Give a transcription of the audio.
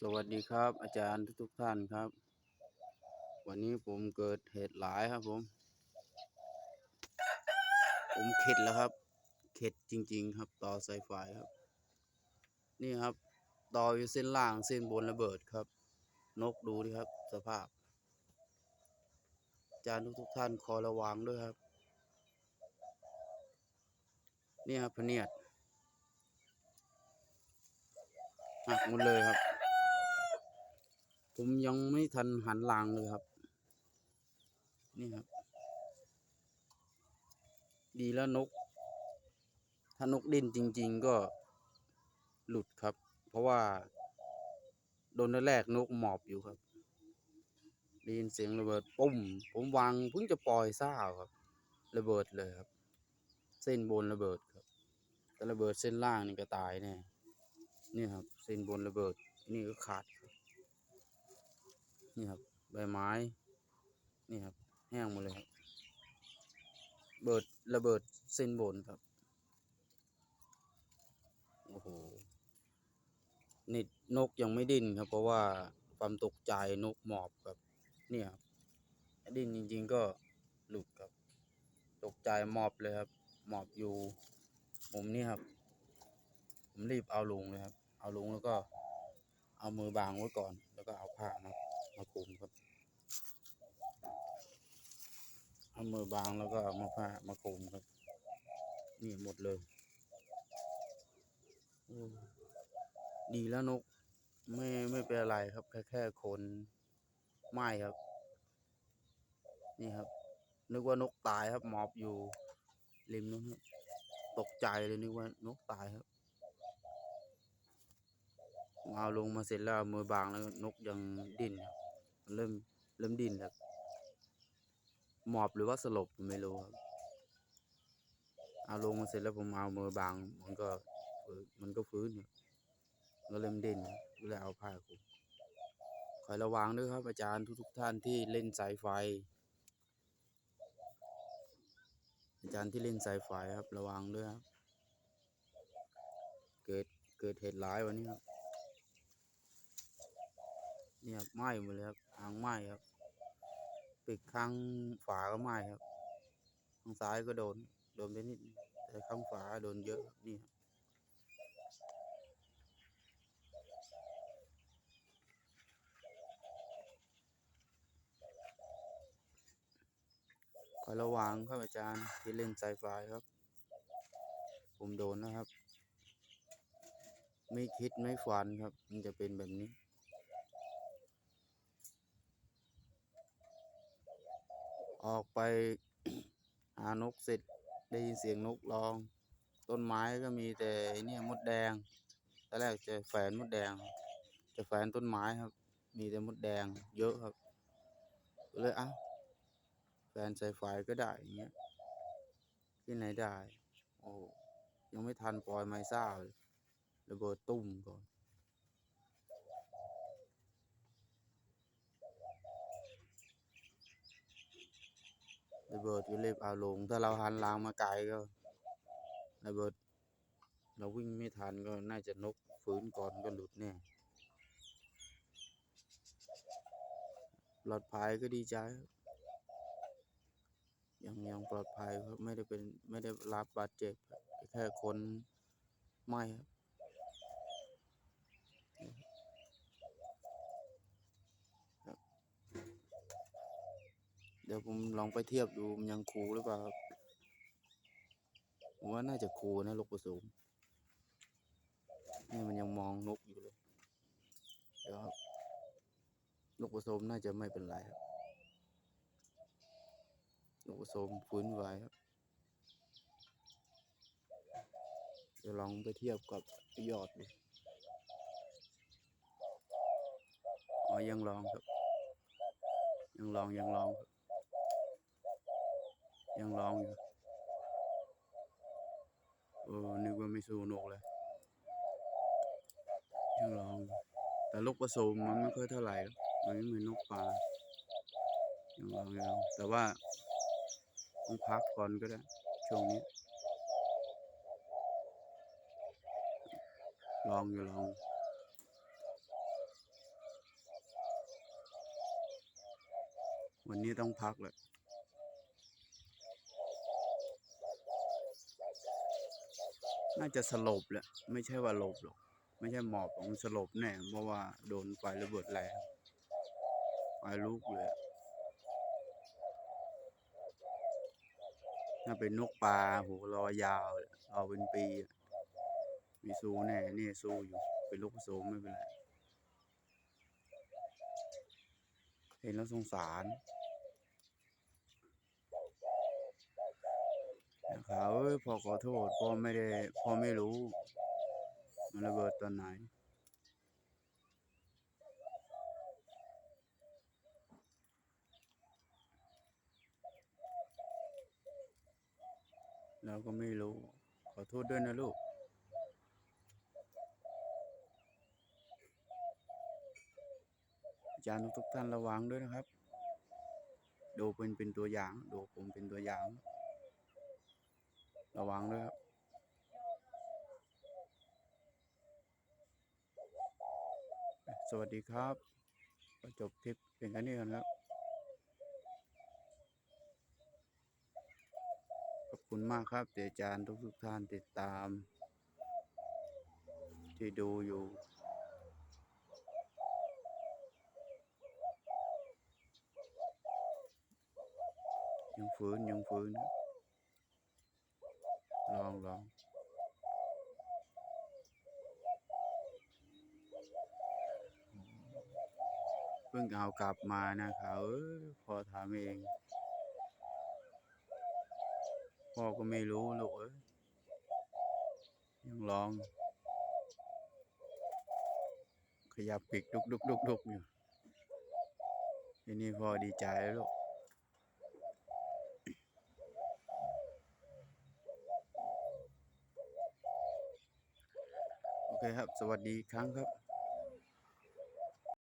สวัสดีครับ อาจารย์ทุกๆท่านครับ วันนี้ผมเกิดเหตุหลายครับผม ผมเข็ดแล้วครับ เข็ดจริง ๆ ครับ ต่อสายไฟครับ นี่ครับ ต่ออยู่เส้นล่างเส้นบนระเบิดครับ นกดูดิครับ สภาพ อาจารย์ทุกๆท่านขอระวังด้วยครับ นี่ครับพเนียดหักหมดเลยครับ ผมยังไม่ทันหันหลังเลยครับ นี่ครับ ดีแล้วนก ถ้านกดิ้นจริง ๆ ก็หลุดครับ เพราะว่า โดนแรกนกหมอบอยู่ครับได้ยินเสียงระเบิดปุ้ม ผมวางเพิ่งจะปล่อยซ่าครับ ระเบิดเลยครับ เส้นบนระเบิดครับ แต่ระเบิดเส้นล่างนี่ก็ตายแน่นี่ครับ เส้นบนระเบิดนี่ก็ขาดครับ นี่ครับ ใบไม้ นี่ครับ แห้งหมดเลยครับ เบิดระเบิดเส้นบนครับ โอ้โหนี่นกยังไม่ดิ้นครับ เพราะว่าความตกใจนกหมอบครับ เนี่ยครับดิ้นจริง ๆ ก็หลุดครับ ตกใจหมอบเลยครับ หมอบอยู่มุมนี้ครับ ผมรีบเอาลงเลยครับ เอาลงแล้วก็เอามือบางไว้ก่อน แล้วก็เอาผ้ามา มาคุมครับเอามือบางแล้วก็เอามาผ้ามาคุมครับ นี่หมดเลยดีแล้วนก ไม่ไม่เป็นอะไรครับ แค่แค่คนไหม้ครับ นี่ครับ นึกว่านกตายครับหมอบอยู่ริมนู้นครับตกใจเลยนึกว่านกตายครับเอาลงมาเสร็จแล้วมือบางแล้วนกยังดิ้นครับมัน เริ่มเริ่มดินแล้วหมอบหรือว่าสลบผมไม่รู้ครับ เอาลงมาเสร็จแล้วผมเอามือบาง มันก็มันก็ฟื้นก็เริ่มดินก็เลยเอาผ้าคลุมคอยระวังด้วยครับ อาจารย์ทุกๆท่านที่เล่นสายไฟ อาจารย์ที่เล่นสายไฟครับ ระวังด้วยครับ เกิดเกิดเหตุร้ายวันนี้ครับ เนี่ยไหม้หมดเลยครับทางไหม้ครับปีกข้างฝาก็ไหม้ครับข้างซ้ายก็โดน โดนไปนิดแต่ข้างฝาโดนเยอะนี่ครับคอยระวังครับอาจารย์ที่เล่นสายไฟครับ ผมโดนนะครับ ไม่คิดไม่ฝันครับ มันจะเป็นแบบนี้ ออกไป หานกเสร็จได้ยินเสียงนกร้อง ต้นไม้ก็มีแต่เนี่ยมดแดงตอนแรกจะแฝนมดแดง จะแฝนต้นไม้ครับ มีแต่มดแดง เยอะครับเลยอ้าแฝนใส่ไฟก็ได้อย่างเงี้ยที่ไหนได้ โอ้ยังไม่ทันปล่อยไม้ซ่าเลยระเบิดตุ้มก่อน ระเบิดก็รีบเอาลง ถ้าเราหันหลังมาไกลก็ระเบิด เราวิ่งไม่ทันก็น่าจะนกฟื้นก่อนก็หลุดแน่ปลอดภัยก็ดีใจ ยังยังปลอดภัยครับไม่ได้เป็นไม่ได้รับบาดเจ็บแค่คนไม้ครับครับ เดี๋ยวผมลองไปเทียบดูมันยังคูหรือเปล่าครับผมว่าน่าจะคูนะลูกผสมนี่มันยังมองนกอยู่เลยเดี๋ยวครับลูกผสมน่าจะไม่เป็นไรครับลูกผสมฟื้นไหวครับเดี๋ยวลองไปเทียบกับยอดดูอ๋อยังลองครับ ยังลองยังลองครับ ยังร้องอยู่เออนึกว่าไม่สู้นกเลย ยังร้อง แต่ลูกผสมมันไม่ค่อยเท่าไหร่มันไม่เหมือนนกปลายังร้องอยู่แต่ว่าต้องพักก่อนก็ได้ ช่วงนี้ลองอยู่ลองวันนี้ต้องพักเลย น่าจะสลบแหละไม่ใช่ว่าหลบหรอก ไม่ใช่หมอบของสลบแน่เพราะว่าโดนไฟระเบิดแรงไฟลุกเลยน่าเป็นนกปลาหัวรอยาวเอาเป็นปี มีสูแน่นี่สู้อยู่ เป็นลูกผสมไม่เป็นไร เห็นแล้วสงสารนะครับ เอ้ยพ่อขอโทษพ่อไม่ได้พ่อไม่รู้ มันระเบิดตอนไหนเราก็ไม่รู้ ขอโทษด้วยนะลูก อาจารย์ทุกท่านระวังด้วยนะครับ ดูเป็นเป็นตัวอย่าง ดูผมเป็นตัวอย่าง ระวังด้วยครับสวัสดีครับจบคลิปเพียงแค่นี้กันครับ ขอบคุณมากครับที่อาจารย์ทุกๆท่านติดตาม ที่ดูอยู่ ยังฟื้นยังฟื้น ลองลองเพิ่งเอากลับมานะครับเอ้ยพอถามเอง พ่อก็ไม่รู้ลูกเอ้ยยังร้อง ขยับปีกดุกดุกดุกดุกอยู่ทีนี้พ่อดีใจแล้วลูก โอเคครับ สวัสดีครั้งครับ